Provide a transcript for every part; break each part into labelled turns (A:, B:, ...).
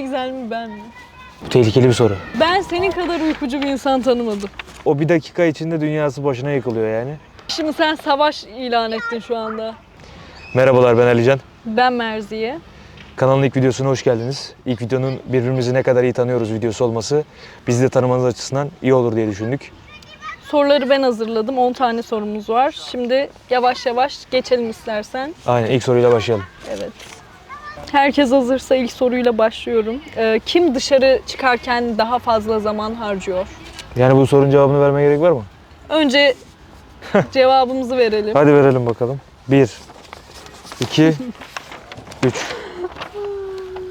A: Güzel mi ben mi?
B: Bu tehlikeli bir soru.
A: Ben senin kadar uykucu bir insan tanımadım.
B: O bir dakika içinde dünyası başına yıkılıyor yani.
A: Şimdi sen savaş ilan ettin şu anda.
B: Merhabalar ben Alican.
A: Ben Merziye.
B: Kanalın ilk videosuna hoş geldiniz. İlk videonun birbirimizi ne kadar iyi tanıyoruz videosu olması bizi de tanımanız açısından iyi olur diye düşündük.
A: Soruları ben hazırladım. 10 tane sorumuz var. Şimdi yavaş yavaş geçelim istersen.
B: Aynen ilk soruyla başlayalım.
A: Evet. Herkes hazırsa ilk soruyla başlıyorum. Ee, kim dışarı çıkarken daha fazla zaman harcıyor?
B: Yani bu sorunun cevabını vermeye gerek var mı?
A: Önce cevabımızı verelim.
B: Hadi verelim bakalım. 1 2 3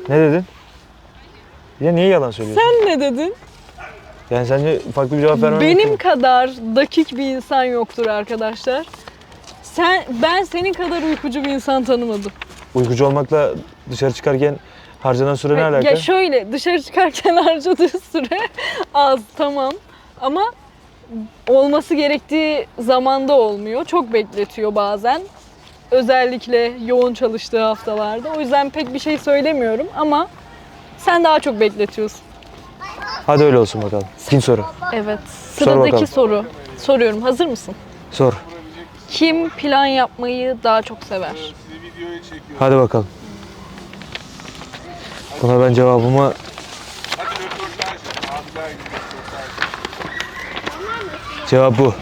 B: Ne dedin? Ya niye yalan söylüyorsun?
A: Sen ne dedin?
B: Yani sence farklı bir cevap vermem
A: Benim
B: mü?
A: kadar dakik bir insan yoktur arkadaşlar. Sen, ben senin kadar uykucu bir insan tanımadım.
B: Uykucu olmakla dışarı çıkarken harcanan süre ne alaka?
A: Ya şöyle dışarı çıkarken harcadığı süre az tamam ama olması gerektiği zamanda olmuyor. Çok bekletiyor bazen. Özellikle yoğun çalıştığı haftalarda. O yüzden pek bir şey söylemiyorum ama sen daha çok bekletiyorsun.
B: Hadi öyle olsun bakalım. İkinci soru.
A: Evet.
B: Sor.
A: Sıradaki soru. Soruyorum. Hazır mısın?
B: Sor.
A: Kim plan yapmayı daha çok sever?
B: Hadi bakalım. Buna ben cevabımı Cevap bu.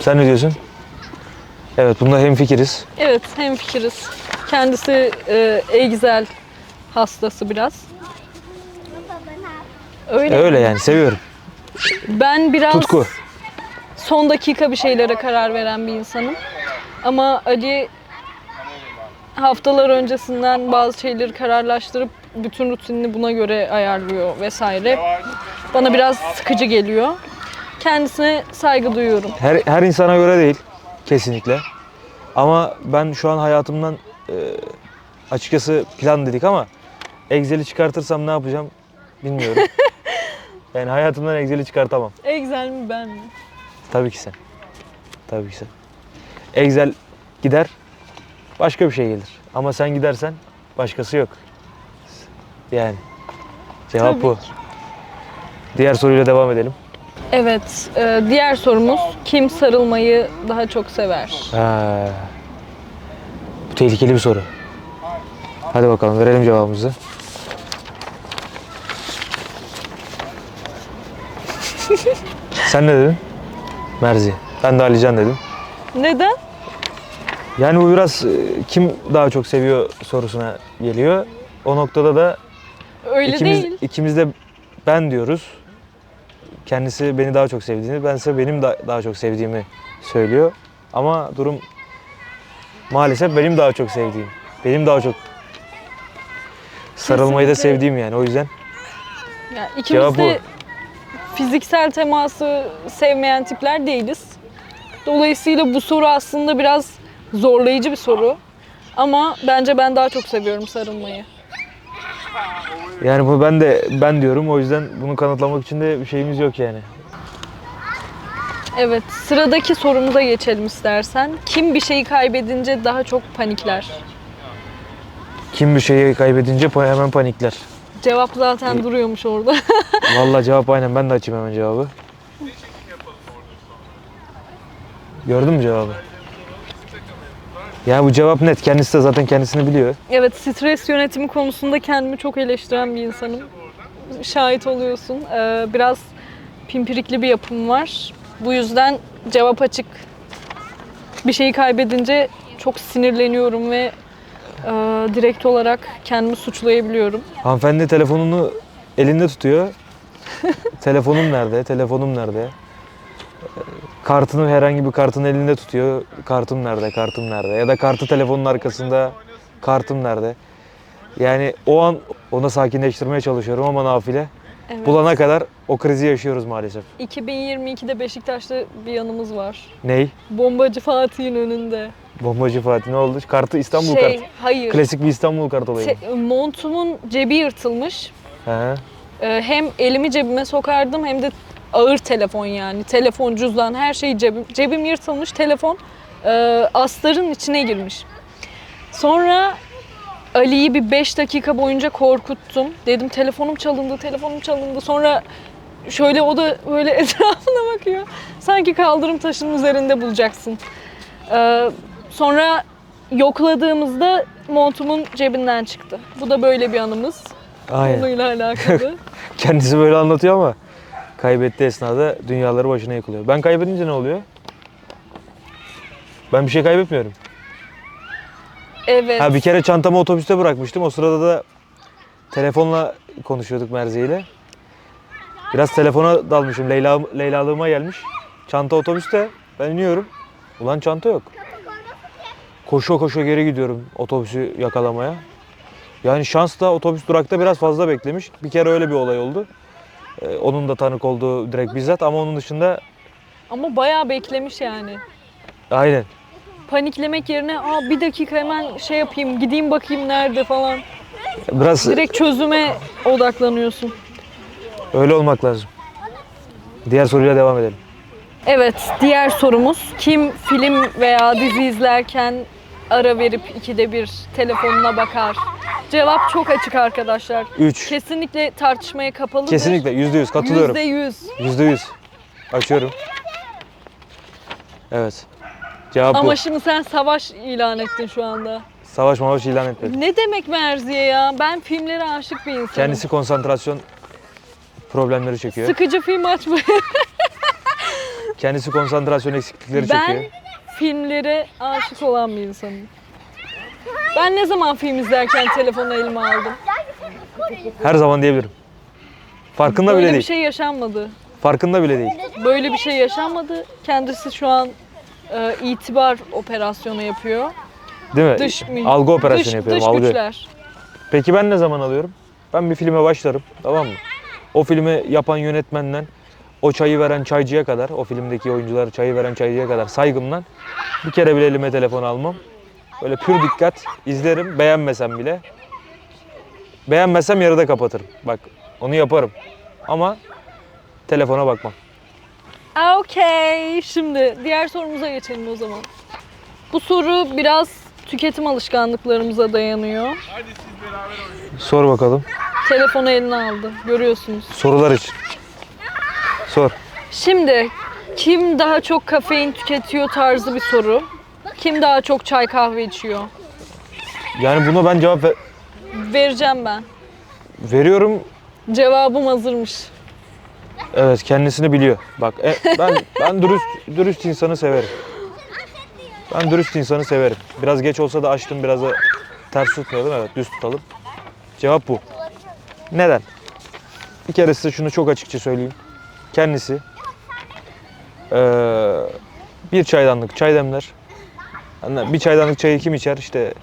B: Sen ne diyorsun? Evet, bunda hemfikiriz.
A: Evet, hemfikiriz. Kendisi e, Excel hastası biraz. Öyle.
B: Öyle yani, seviyorum.
A: Ben biraz
B: Tutku.
A: son dakika bir şeylere karar veren bir insanım. Ama Ali haftalar öncesinden bazı şeyleri kararlaştırıp bütün rutinini buna göre ayarlıyor vesaire. Bana biraz sıkıcı geliyor. Kendisine saygı duyuyorum.
B: Her, her insana göre değil, kesinlikle. Ama ben şu an hayatımdan e, açıkçası plan dedik ama Excel'i çıkartırsam ne yapacağım bilmiyorum. yani hayatımdan Excel'i çıkartamam.
A: Excel mi ben mi?
B: Tabii ki sen. Tabii ki sen. Excel gider, başka bir şey gelir. Ama sen gidersen başkası yok. Yani cevap
A: Tabii
B: bu. Diğer soruyla devam edelim.
A: Evet, e, diğer sorumuz kim sarılmayı daha çok sever?
B: Ha. Bu tehlikeli bir soru. Hadi bakalım verelim cevabımızı. Sen ne dedin? Merzi. Ben de Alican dedim.
A: Neden?
B: Yani bu biraz e, kim daha çok seviyor sorusuna geliyor. O noktada da
A: Öyle
B: ikimiz,
A: değil.
B: ikimiz de ben diyoruz. Kendisi beni daha çok sevdiğini, bense benim da, daha çok sevdiğimi söylüyor. Ama durum maalesef benim daha çok sevdiğim. Benim daha çok sarılmayı da
A: Kesinlikle.
B: sevdiğim yani o yüzden.
A: Ya ikimiz
B: Cevap
A: de fiziksel teması sevmeyen tipler değiliz. Dolayısıyla bu soru aslında biraz zorlayıcı bir soru. Ama bence ben daha çok seviyorum sarılmayı.
B: Yani bu ben de ben diyorum o yüzden bunu kanıtlamak için de bir şeyimiz yok yani.
A: Evet, sıradaki sorumuza geçelim istersen. Kim bir şeyi kaybedince daha çok panikler?
B: Kim bir şeyi kaybedince pa- hemen panikler.
A: Cevap zaten duruyormuş orada.
B: Vallahi cevap aynen ben de açayım hemen cevabı. Gördün mü cevabı? Ya bu cevap net. Kendisi de zaten kendisini biliyor.
A: evet, stres yönetimi konusunda kendimi çok eleştiren bir insanım. Şahit oluyorsun. Ee, biraz pimpirikli bir yapım var. Bu yüzden cevap açık. Bir şeyi kaybedince çok sinirleniyorum ve e, direkt olarak kendimi suçlayabiliyorum.
B: Hanımefendi telefonunu elinde tutuyor. Telefonum nerede? Telefonum nerede? Kartını herhangi bir kartın elinde tutuyor. Kartım nerede? Kartım nerede? Ya da kartı telefonun arkasında. Kartım nerede? Yani o an onu sakinleştirmeye çalışıyorum ama nafile.
A: Evet.
B: Bulana kadar o krizi yaşıyoruz maalesef.
A: 2022'de Beşiktaş'ta bir yanımız var.
B: Ney?
A: Bombacı Fatih'in önünde.
B: Bombacı Fatih ne oldu? Kartı İstanbul
A: şey,
B: kartı.
A: hayır.
B: Klasik bir İstanbul kartı olayı.
A: Se- montumun cebi yırtılmış.
B: He.
A: Ee, hem elimi cebime sokardım hem de ağır telefon yani. Telefon, cüzdan her şey cebim. Cebim yırtılmış, telefon e, astarın içine girmiş. Sonra Ali'yi bir 5 dakika boyunca korkuttum. Dedim telefonum çalındı, telefonum çalındı. Sonra şöyle o da böyle etrafına bakıyor. Sanki kaldırım taşının üzerinde bulacaksın. Ee, sonra yokladığımızda montumun cebinden çıktı. Bu da böyle bir anımız.
B: Aynen.
A: Konuyla alakalı.
B: Kendisi böyle anlatıyor ama kaybettiği esnada dünyaları başına yıkılıyor. Ben kaybedince ne oluyor? Ben bir şey kaybetmiyorum.
A: evet.
B: Ha bir kere çantamı otobüste bırakmıştım. O sırada da telefonla konuşuyorduk Merze ile. Biraz telefona dalmışım. Leyla, Leyla'lığıma gelmiş. Çanta otobüste. Ben iniyorum. Ulan çanta yok. Koşu koşu geri gidiyorum otobüsü yakalamaya. Yani şans da otobüs durakta biraz fazla beklemiş. Bir kere öyle bir olay oldu. Ee, onun da tanık olduğu direkt bizzat ama onun dışında
A: Ama bayağı beklemiş yani.
B: aynen.
A: Paniklemek yerine Aa, bir dakika hemen şey yapayım, gideyim bakayım nerede falan.
B: Biraz
A: Direkt çözüme odaklanıyorsun.
B: öyle olmak lazım. Diğer soruyla devam edelim.
A: Evet, diğer sorumuz. Kim film veya dizi izlerken ara verip ikide bir telefonuna bakar? Cevap çok açık arkadaşlar.
B: 3.
A: Kesinlikle tartışmaya kapalıdır.
B: Kesinlikle yüzde yüz katılıyorum.
A: Yüzde yüz.
B: Yüzde yüz. Açıyorum. Evet. Cevap
A: Ama
B: bu.
A: şimdi sen savaş ilan ettin şu anda.
B: Savaş mavaş ilan etmedi.
A: Ne demek Merziye ya? Ben filmlere aşık bir insanım.
B: Kendisi konsantrasyon problemleri çekiyor.
A: Sıkıcı film açmayı.
B: Kendisi konsantrasyon eksiklikleri
A: Ben
B: çekiyor.
A: Filmlere aşık olan bir insanım. Ben ne zaman film izlerken telefonu elime aldım?
B: Her zaman diyebilirim. Farkında
A: Böyle
B: bile
A: bir
B: değil.
A: şey yaşanmadı.
B: Farkında bile değil.
A: Böyle bir şey yaşanmadı. Kendisi şu an e, itibar operasyonu yapıyor.
B: Değil mi?
A: Dış mü-
B: algı operasyonu
A: dış,
B: yapıyorum.
A: Dış
B: algı.
A: güçler.
B: Peki ben ne zaman alıyorum? Ben bir filme başlarım. Tamam mı? O filmi yapan yönetmenden o çayı veren çaycıya kadar, o filmdeki oyuncuları çayı veren çaycıya kadar saygımdan bir kere bile elime telefon almam. Böyle pür dikkat izlerim beğenmesem bile. Beğenmesem yarıda kapatırım. Bak onu yaparım. Ama telefona bakmam.
A: Okey. Şimdi diğer sorumuza geçelim o zaman. Bu soru biraz tüketim alışkanlıklarımıza dayanıyor.
B: Sor bakalım.
A: Telefonu eline aldı. Görüyorsunuz.
B: Sorular için. Sor.
A: Şimdi kim daha çok kafein tüketiyor tarzı bir soru. Kim daha çok çay kahve içiyor?
B: Yani buna ben cevap ver-
A: Vereceğim ben.
B: veriyorum.
A: Cevabım hazırmış.
B: Evet kendisini biliyor. Bak e, ben ben dürüst dürüst insanı severim. Ben dürüst insanı severim. Biraz geç olsa da açtım biraz da ters tutmayalım evet düz tutalım. Cevap bu. Neden? Bir kere size şunu çok açıkça söyleyeyim. Kendisi eee, bir çaydanlık çay demler. Yani bir çaydanlık çayı kim içer? İşte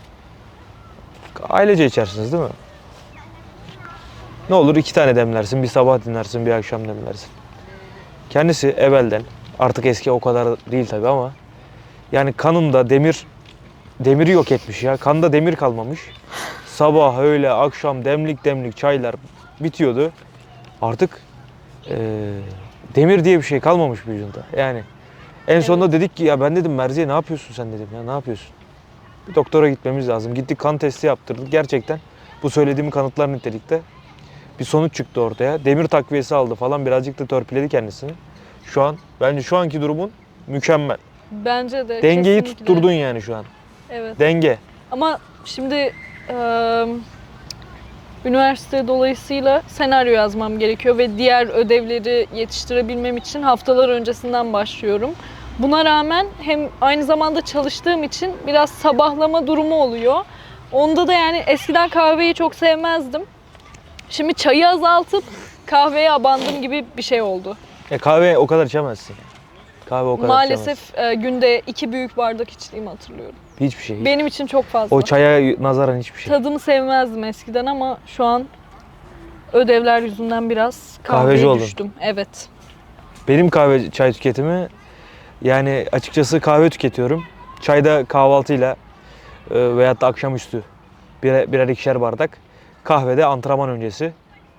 B: ailece içersiniz değil mi? Ne olur iki tane demlersin, bir sabah dinlersin, bir akşam demlersin. Kendisi evvelden, artık eski o kadar değil tabi ama yani kanında demir, demiri yok etmiş ya. Kanda demir kalmamış. Sabah, öğle, akşam demlik demlik çaylar bitiyordu. Artık eee, demir diye bir şey kalmamış vücudunda. Yani en sonunda dedik ki ya ben dedim Merziye ne yapıyorsun sen dedim ya ne yapıyorsun? Bir doktora gitmemiz lazım. Gittik kan testi yaptırdık. Gerçekten bu söylediğim kanıtlar nitelikte bir sonuç çıktı ortaya. Demir takviyesi aldı falan birazcık da törpüledi kendisini. Şu an bence şu anki durumun mükemmel.
A: Bence de.
B: Dengeyi
A: kesinlikle.
B: tutturdun yani şu an.
A: Evet.
B: Denge.
A: Ama şimdi eee, üniversite dolayısıyla senaryo yazmam gerekiyor ve diğer ödevleri yetiştirebilmem için haftalar öncesinden başlıyorum. Buna rağmen hem aynı zamanda çalıştığım için biraz sabahlama durumu oluyor. Onda da yani eskiden kahveyi çok sevmezdim. Şimdi çayı azaltıp kahveye abandım gibi bir şey oldu.
B: E kahve o kadar içemezsin. Kahve o kadar içemezsin.
A: Maalesef e, günde iki büyük bardak içtiğimi hatırlıyorum.
B: Hiçbir şey. hiç-
A: Benim için çok fazla.
B: O çaya nazaran hiçbir şey.
A: Tadını sevmezdim eskiden ama şu an ödevler yüzünden biraz
B: Kahveci
A: kahveye
B: oldun.
A: düştüm. Evet.
B: Benim kahve çay tüketimi yani açıkçası kahve tüketiyorum. Çayda kahvaltıyla e, veyahut da akşamüstü birer, birer ikişer bardak. Kahvede antrenman öncesi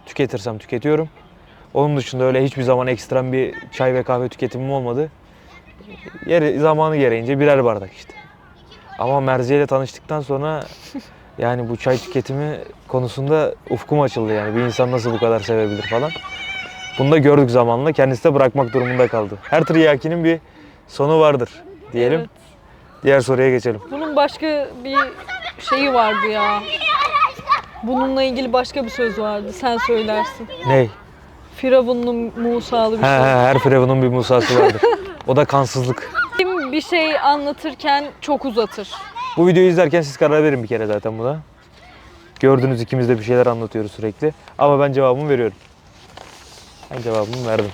B: tüketirsem tüketiyorum. Onun dışında öyle hiçbir zaman ekstrem bir çay ve kahve tüketimim olmadı. Yeri, zamanı gereğince birer bardak işte. Ama Merziye ile tanıştıktan sonra Yani bu çay tüketimi konusunda ufkum açıldı yani. Bir insan nasıl bu kadar sevebilir falan. Bunu da gördük zamanla. Kendisi de bırakmak durumunda kaldı. Her tiryakinin bir sonu vardır diyelim.
A: Evet.
B: Diğer soruya geçelim.
A: Bunun başka bir şeyi vardı ya. Bununla ilgili başka bir söz vardı. Sen söylersin.
B: Ney?
A: Firavunlu Musalı bir
B: He he
A: şey.
B: her firavunun bir Musa'sı vardır. O da kansızlık.
A: Bir şey anlatırken çok uzatır.
B: Bu videoyu izlerken siz karar verin bir kere zaten buna. Gördünüz ikimiz de bir şeyler anlatıyoruz sürekli. Ama ben cevabımı veriyorum. Ben cevabımı verdim.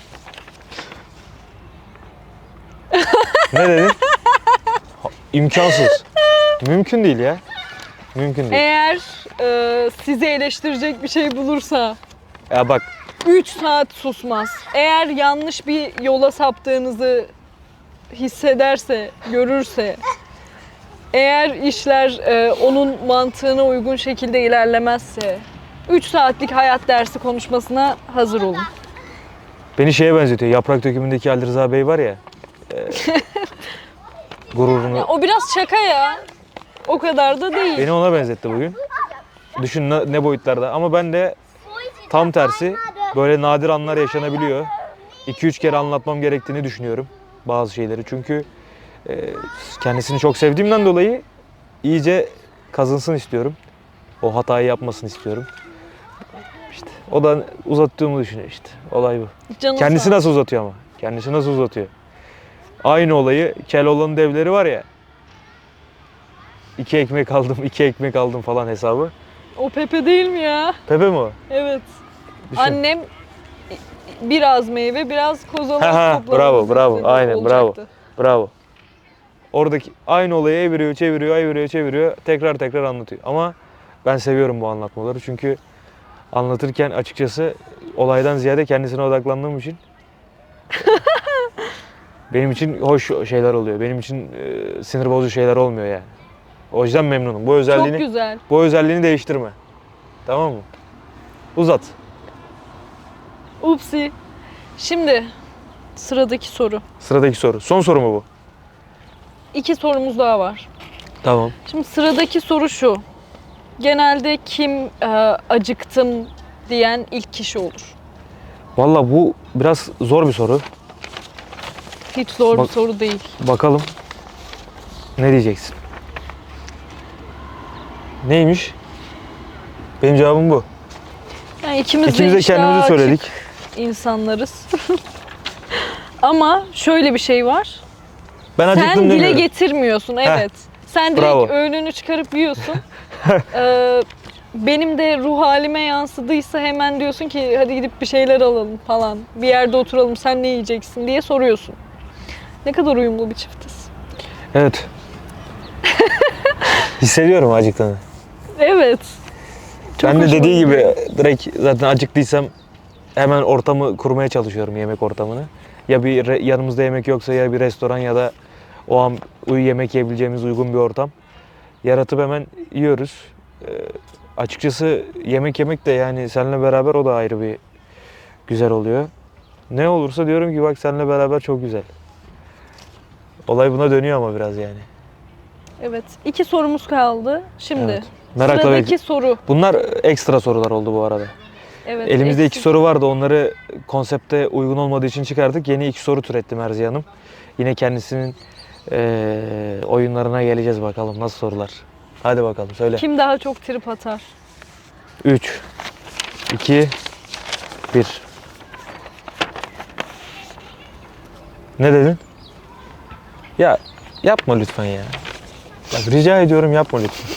B: ne dedin? Ha, İmkansız. Mümkün değil ya. Mümkün değil.
A: Eğer e, sizi eleştirecek bir şey bulursa
B: Ya bak
A: 3 saat susmaz. Eğer yanlış bir yola saptığınızı hissederse, görürse, eğer işler e, onun mantığına uygun şekilde ilerlemezse 3 saatlik hayat dersi konuşmasına hazır olun.
B: beni şeye benzetiyor. Yaprak dökümündeki Ali Rıza Bey var ya. e, gururunu.
A: O biraz şaka ya. O kadar da değil.
B: Beni ona benzetti bugün. Düşün ne, ne boyutlarda. Ama ben de tam tersi böyle nadir anlar yaşanabiliyor. 2-3 kere anlatmam gerektiğini düşünüyorum bazı şeyleri. Çünkü e, kendisini çok sevdiğimden dolayı iyice kazınsın istiyorum. O hatayı yapmasını istiyorum. İşte o da uzattığımı düşünüyor işte. Olay bu.
A: Canı
B: Kendisi nasıl uzatıyor ama? Kendisi nasıl uzatıyor? Aynı olayı Keloğlan'ın devleri var ya. İki ekmek aldım, iki ekmek aldım falan hesabı.
A: O Pepe değil mi ya?
B: Pepe mi o?
A: Evet.
B: Düşün.
A: Annem biraz meyve, biraz kozalak topladı.
B: bravo, bravo. Aynen, bravo.
A: olacaktı.
B: Bravo. Oradaki aynı olayı eviriyor, çeviriyor, eviriyor, çeviriyor. Tekrar tekrar anlatıyor. Ama ben seviyorum bu anlatmaları çünkü anlatırken açıkçası olaydan ziyade kendisine odaklandığım için benim için hoş şeyler oluyor. Benim için e, sinir bozucu şeyler olmuyor yani. O yüzden memnunum. Bu
A: Çok
B: özelliğini
A: güzel.
B: bu özelliğini değiştirme. Tamam mı? Uzat.
A: Upsi. Şimdi sıradaki soru.
B: Sıradaki soru. Son soru mu bu?
A: İki sorumuz daha var.
B: Tamam.
A: Şimdi sıradaki soru şu. Genelde kim e, acıktım diyen ilk kişi olur?
B: Valla bu biraz zor bir soru.
A: Hiç zor
B: Bak-
A: bir soru değil.
B: Bakalım. Ne diyeceksin? Neymiş? Benim cevabım bu.
A: Yani ikimiz,
B: İkimiz
A: de iştahı
B: kendimizi
A: açık
B: söyledik.
A: İnsanlarız. Ama şöyle bir şey var.
B: Ben acıktım
A: Sen dile
B: demiyorum.
A: getirmiyorsun evet. Sen direkt
B: Bravo.
A: öğününü çıkarıp yiyorsun. Ee, benim de ruh halime yansıdıysa hemen diyorsun ki hadi gidip bir şeyler alalım falan. Bir yerde oturalım sen ne yiyeceksin diye soruyorsun. Ne kadar uyumlu bir çiftiz.
B: Evet. Hissediyorum acıktığını.
A: Evet. Çok
B: ben de
A: hoşuma
B: dediği gibi direkt zaten acıktıysam hemen ortamı kurmaya çalışıyorum yemek ortamını. Ya bir re- yanımızda yemek yoksa ya bir restoran ya da o an yemek yiyebileceğimiz uygun bir ortam. Yaratıp hemen yiyoruz. Ee, açıkçası yemek yemek de yani seninle beraber o da ayrı bir güzel oluyor. Ne olursa diyorum ki bak seninle beraber çok güzel. Olay buna dönüyor ama biraz yani.
A: Evet. İki sorumuz kaldı. Şimdi
B: Evet. Merakla
A: sıradaki
B: bek-
A: soru.
B: Bunlar ekstra sorular oldu bu arada.
A: Evet.
B: Elimizde iki
A: eksik.
B: soru vardı. Onları konsepte uygun olmadığı için çıkardık. Yeni iki soru türetti Merziye Hanım. Yine kendisinin eee, oyunlarına geleceğiz bakalım. Nasıl sorular? Hadi bakalım söyle.
A: Kim daha çok trip atar?
B: 3, 2, 1. Ne dedin? Ya yapma lütfen ya. Bak rica ediyorum yapma lütfen.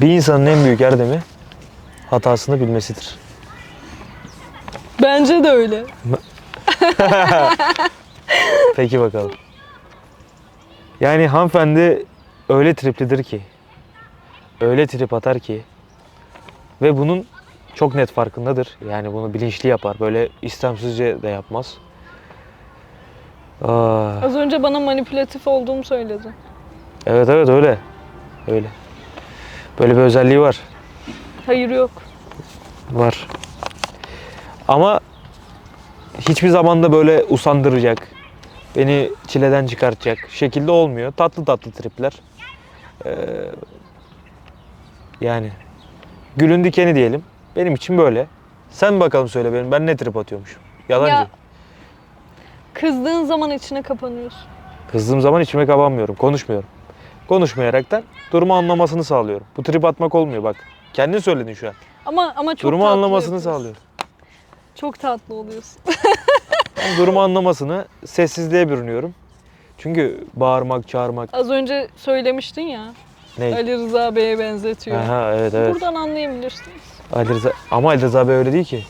B: Bir insanın en büyük erdemi hatasını bilmesidir.
A: Bence de öyle.
B: Peki bakalım. Yani hanımefendi öyle triplidir ki, öyle trip atar ki ve bunun çok net farkındadır. Yani bunu bilinçli yapar. Böyle istemsizce de yapmaz. Aa,
A: Az önce bana manipülatif olduğumu söyledi.
B: evet evet öyle. Öyle. Böyle bir özelliği var.
A: Hayır yok.
B: Var. Ama hiçbir zaman da böyle usandıracak, beni çileden çıkartacak şekilde olmuyor. Tatlı tatlı tripler. Ee, yani gülün dikeni diyelim. Benim için böyle. Sen bakalım söyle benim. Ben ne trip atıyormuşum? Yalancı.
A: Ya kızdığın zaman içine kapanıyorsun.
B: Kızdığım zaman içime kapanmıyorum. Konuşmuyorum. Konuşmayaraktan durumu anlamasını sağlıyorum. Bu trip atmak olmuyor bak. Kendin söyledin şu an.
A: Ama ama çok
B: durumu
A: tatlı
B: anlamasını
A: yapıyorsun.
B: sağlıyorum.
A: Çok tatlı oluyorsun.
B: Ben durumu anlamasını sessizliğe bürünüyorum. Çünkü bağırmak, çağırmak
A: Az önce söylemiştin ya.
B: ne?
A: Ali Rıza Bey'e benzetiyor.
B: Aha evet evet.
A: Buradan anlayabilirsiniz.
B: Ali Rıza, ama Ali Rıza Bey öyle değil ki.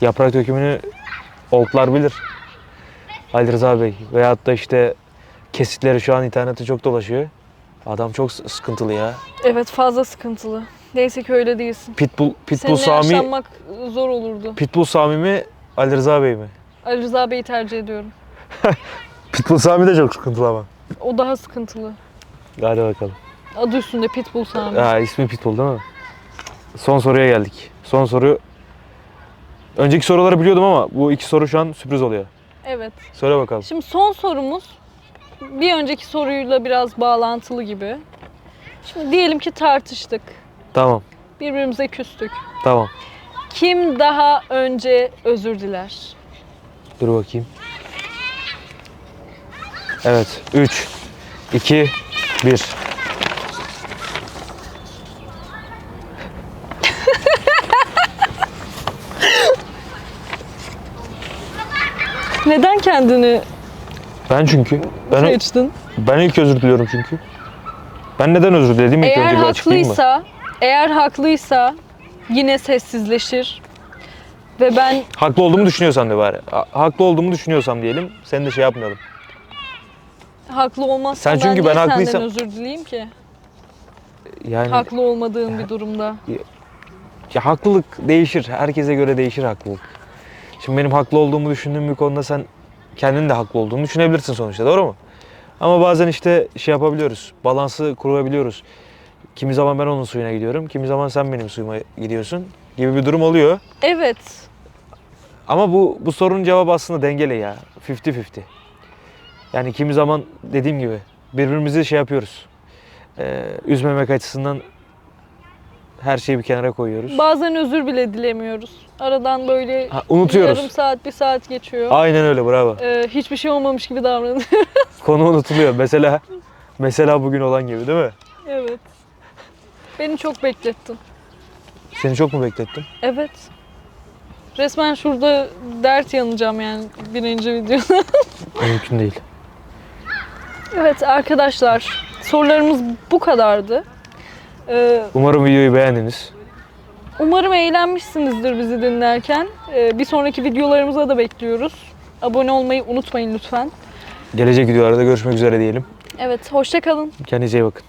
B: Yaprak dökümünü olklar bilir. Ali Rıza Bey veyahut da işte kesitleri şu an internette çok dolaşıyor. Adam çok sıkıntılı ya.
A: Evet fazla sıkıntılı. Neyse ki öyle değilsin.
B: Pitbull, Pitbull
A: Seninle
B: Sami,
A: yaşlanmak zor olurdu.
B: Pitbull Sami mi, Ali Rıza Bey mi?
A: Ali Rıza Bey'i tercih ediyorum.
B: Pitbull Sami de çok sıkıntılı ama.
A: O daha sıkıntılı.
B: Hadi bakalım.
A: Adı üstünde Pitbull Sami.
B: Ha, ismi Pitbull değil mi? Son soruya geldik. Son soru. Önceki soruları biliyordum ama bu iki soru şu an sürpriz oluyor.
A: Evet.
B: Söyle bakalım.
A: Şimdi son sorumuz bir önceki soruyla biraz bağlantılı gibi. Şimdi diyelim ki tartıştık.
B: Tamam.
A: Birbirimize küstük.
B: Tamam.
A: Kim daha önce özür diler?
B: Dur bakayım. Evet. 3, 2, 1.
A: Neden kendini
B: Ben çünkü. Ben,
A: seçtin?
B: ben ilk özür diliyorum çünkü. Ben neden özür diledim ilk
A: Eğer
B: önce bir açıklayayım mı?
A: haklıysa, eğer haklıysa yine sessizleşir. Ve ben
B: Haklı olduğumu düşünüyorsan de bari. Ha- Haklı olduğumu düşünüyorsam diyelim. Sen de şey yapmayalım.
A: haklı olmazsam
B: Sen çünkü
A: ben,
B: ben
A: niye
B: haklıysam-
A: senden özür dileyim ki?
B: Yani
A: Haklı olmadığın bir durumda.
B: ya haklılık değişir. Herkese göre değişir haklılık. Şimdi benim haklı olduğumu düşündüğüm bir konuda sen kendin de haklı olduğunu düşünebilirsin sonuçta. Doğru mu? Ama bazen işte şey yapabiliyoruz. Balansı kurabiliyoruz. Kimi zaman ben onun suyuna gidiyorum. Kimi zaman sen benim suyuma gidiyorsun gibi bir durum oluyor.
A: Evet.
B: Ama bu bu sorunun cevabı aslında dengeli ya. 50-50. Yani kimi zaman dediğim gibi birbirimizi şey yapıyoruz. Ee, üzmemek açısından her şeyi bir kenara koyuyoruz.
A: Bazen özür bile dilemiyoruz. Aradan böyle
B: Ha, unutuyoruz.
A: yarım saat, bir saat geçiyor.
B: Aynen öyle bravo.
A: Ee, hiçbir şey olmamış gibi davranıyor.
B: Konu unutuluyor. Mesela mesela bugün olan gibi değil mi?
A: evet. Beni çok beklettin.
B: Seni çok mu beklettim?
A: Evet. Resmen şurada dert yanacağım yani birinci videoda.
B: Mümkün değil.
A: evet arkadaşlar sorularımız bu kadardı. Ee,
B: Umarım videoyu beğendiniz.
A: umarım eğlenmişsinizdir bizi dinlerken. Ee, bir sonraki videolarımıza da bekliyoruz. Abone olmayı unutmayın lütfen.
B: Gelecek videolarda görüşmek üzere diyelim.
A: Evet hoşça kalın.
B: Kendinize iyi bakın.